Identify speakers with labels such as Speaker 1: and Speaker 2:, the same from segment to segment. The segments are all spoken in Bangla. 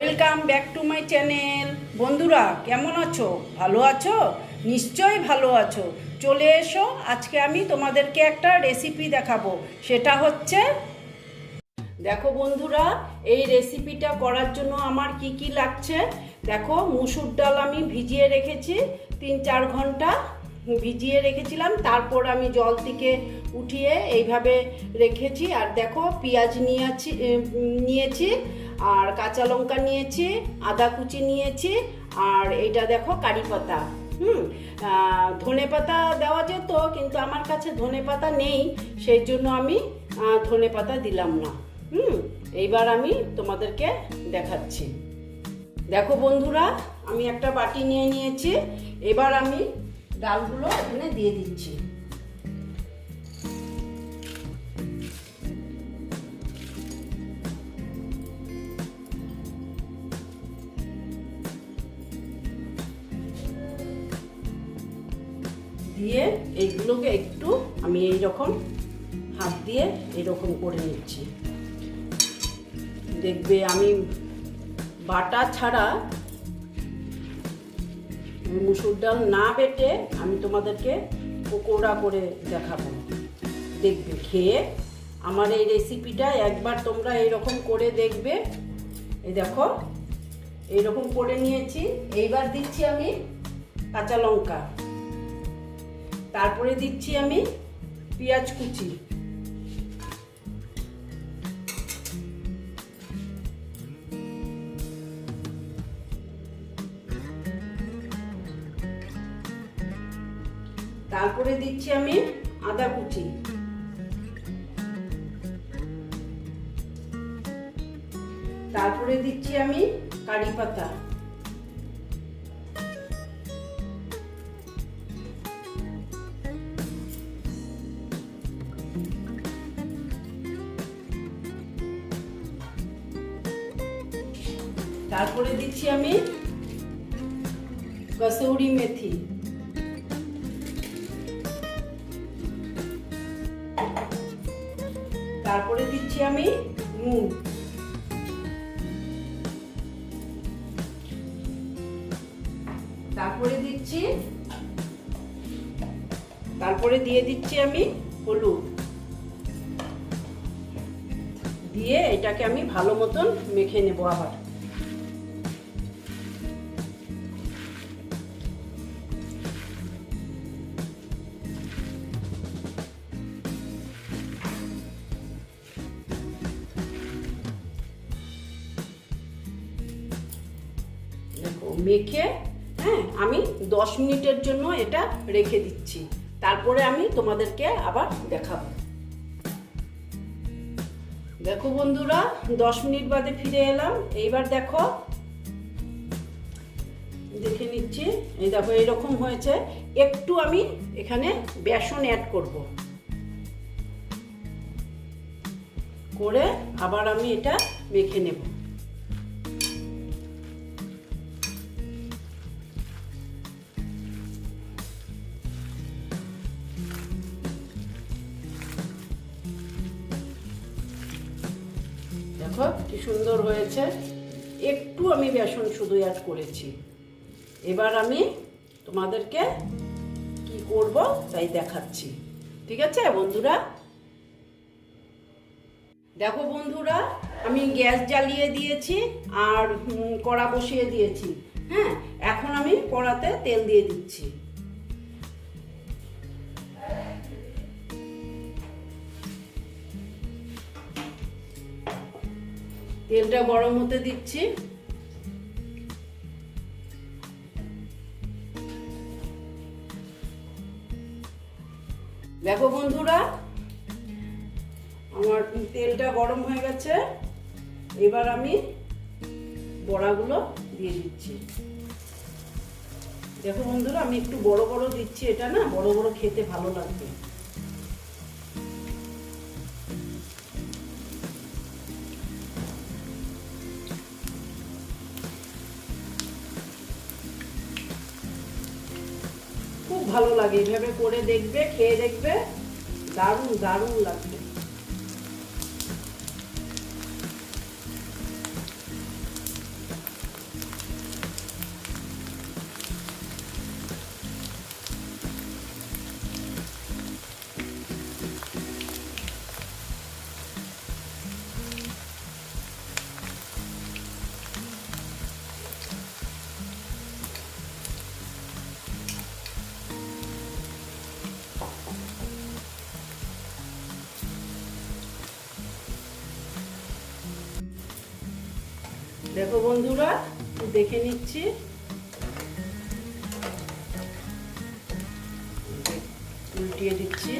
Speaker 1: Welcome back to my channel বন্ধুরা, কেমন আছো? ভালো আছো? নিশ্চয়ই ভালো আছো। চলে এসো, আজকে আমি তোমাদেরকে একটা রেসিপি দেখাবো। সেটা হচ্ছে, দেখো বন্ধুরা, এই রেসিপিটা করার জন্য আমার কি কি লাগছে? দেখো, মুসুর ডাল আমি ভিজিয়ে রেখেছি, তিন চার ঘণ্টা ভিজিয়ে রেখেছিলাম। তারপর আমি জল থেকে উঠিয়ে এইভাবে রেখেছি। আর দেখো, পেঁয়াজ নিয়েছি নিয়েছি। আর কাঁচা লঙ্কা নিয়েছি, আদা কুচি নিয়েছি, আর এটা দেখো কারি পাতা। হুম ধনে পাতা দেওয়া যেত, কিন্তু আমার কাছে ধনে পাতা নেই, সেই জন্য আমি ধনে পাতা দিলাম না। হুম, এইবার আমি তোমাদেরকে দেখাচ্ছি। দেখো বন্ধুরা, আমি একটা বাটি নিয়ে নিয়েছি, এবার আমি ডালগুলো এখানে দিয়ে দিচ্ছি। দিয়ে এইগুলোকে একটু আমি এই রকম হাত দিয়ে এরকম করে নিচ্ছি। দেখবে আমি বাটা ছাড়া মুসুর ডাল না বেটে আমি তোমাদেরকে পকোড়া করে দেখাবো। দেখবে, খেয়ে আমার এই রেসিপিটা একবার তোমরা এরকম করে দেখবে। এই দেখো এইরকম করে নিয়েছি। এইবার দিচ্ছি আমি কাঁচা লঙ্কা। তারপরে দিচ্ছি আমি পেঁয়াজ কুচি। তারপরে দিচ্ছি আমি আদা কুচি। তারপরে দিচ্ছি আমি কারি পাতা। তারপরে দিচ্ছি আমি কসৌরি মেথি। তারপরে দিচ্ছি আমি নুন তারপরে দিচ্ছি, তারপরে দিয়ে দিচ্ছি আমি হলুদ। দিয়ে এটাকে আমি ভালো মতন মেখে নেব আবার। মেখে হ্যাঁ আমি দশ মিনিটের জন্য এটা রেখে দিচ্ছি। তারপরে আমি তোমাদেরকে আবার দেখাবো। দেখো বন্ধুরা, দশ মিনিট বাদে ফিরে এলাম। এইবার দেখো, দেখে নিচ্ছি। এই দেখো, এইরকম হয়েছে। একটু আমি এখানে বেসন অ্যাড করব। করে আবার আমি এটা মেখে নেব। দেখো, কি সুন্দর হয়েছে। একটু আমি বেসন শুধু অ্যাড করেছি। এবার আমি তোমাদেরকে কি করব তাই দেখাচ্ছি। ঠিক আছে, বন্ধুরা? দেখো বন্ধুরা, আমি গ্যাস জ্বালিয়ে দিয়েছি আর কড়া বসিয়ে দিয়েছি। হ্যাঁ এখন আমি কড়াতে তেল দিয়ে দিচ্ছি। তেলটা গরম হতে দিচ্ছি। দেখো বন্ধুরা, আমার তেলটা গরম হয়ে গেছে। এবার আমি বড়াগুলো দিয়ে দিচ্ছি। দেখো বন্ধুরা, আমি একটু বড় বড় দিচ্ছি, এটা না বড় বড় খেতে ভালো লাগবে। ভালো লাগে। এভাবে করে দেখবে খেয়ে দেখবে দারুণ দারুণ লাগবে। দেখো বন্ধুরা দেখে নিচ্ছি। উল্টিয়ে দিচ্ছি।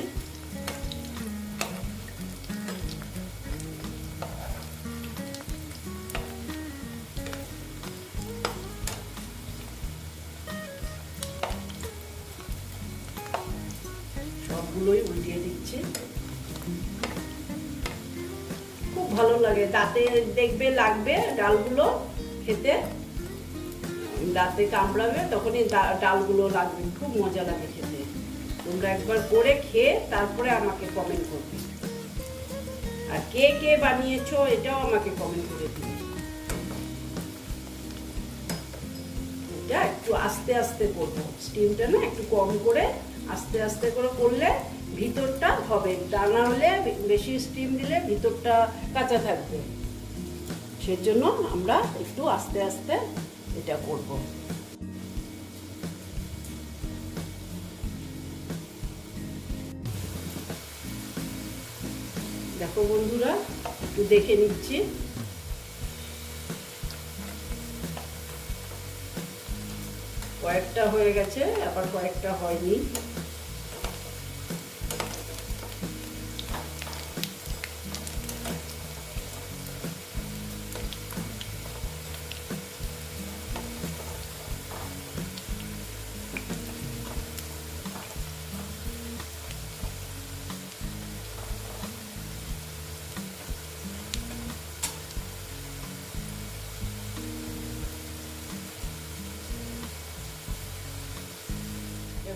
Speaker 1: সবগুলোই উল্টিয়ে লাগে। দাঁতে দেখবে, লাগবে ডালগুলো খেতে। দাঁতে কামড়াবে, তখনই ডালগুলো লাগবে। খুব মজা লাগে খেতে। তোমরা একবার করে খেয়ে তারপরে আমাকে কমেন্ট করবে। আর কে কে বানিয়েছো এটাও আমাকে কমেন্ট করে দিবে। এটা একটু আস্তে আস্তে করব। স্টিমটা না একটু কম করে আস্তে আস্তে করে করলে ভিতরটা হবে। তা না হলে বেশি স্টিম দিলে ভিতরটা কাঁচা থাকবে। সেজন্য আমরা একটু আস্তে আস্তে এটা করব। দেখো বন্ধুরা, একটু দেখে নিচ্ছি। কয়েকটা হয়ে গেছে, আবার কয়েকটা হয়নি।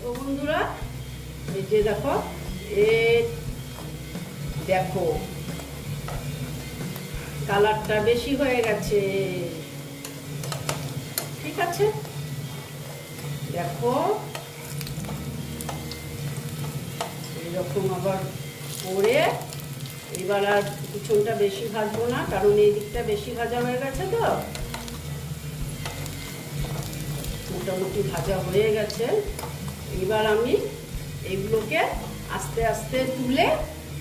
Speaker 1: দেখো বন্ধুরা, এই দেখো, এ দেখো, কালারটা বেশি হয়ে গেছে। ঠিক আছে? দেখো, এরকম আবার করে, এবার আর পিছনটা বেশি ভাজবো না, কারণ এই দিকটা বেশি ভাজা হয়ে গেছে তো। মোটামুটি ভাজা হয়ে গেছে। এবার আমি এগুলোকে আস্তে আস্তে তুলে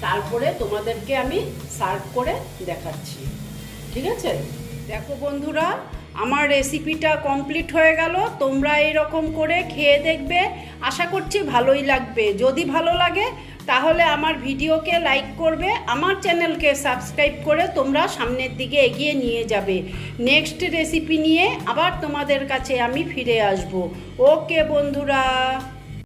Speaker 1: তারপরে তোমাদেরকে আমি সার্ভ করে দেখাচ্ছি। ঠিক আছে? দেখো বন্ধুরা, আমার রেসিপিটা কমপ্লিট হয়ে গেল। তোমরা এরকম করে খেয়ে দেখবে। আশা করছি ভালোই লাগবে। যদি ভালো লাগে, তাহলে আমার ভিডিওকে লাইক করবে, আমার চ্যানেলকে সাবস্ক্রাইব করে তোমরা সামনের দিকে এগিয়ে নিয়ে যাবে। নেক্সট রেসিপি নিয়ে আবার তোমাদের কাছে আমি ফিরে আসব। ওকে বন্ধুরা।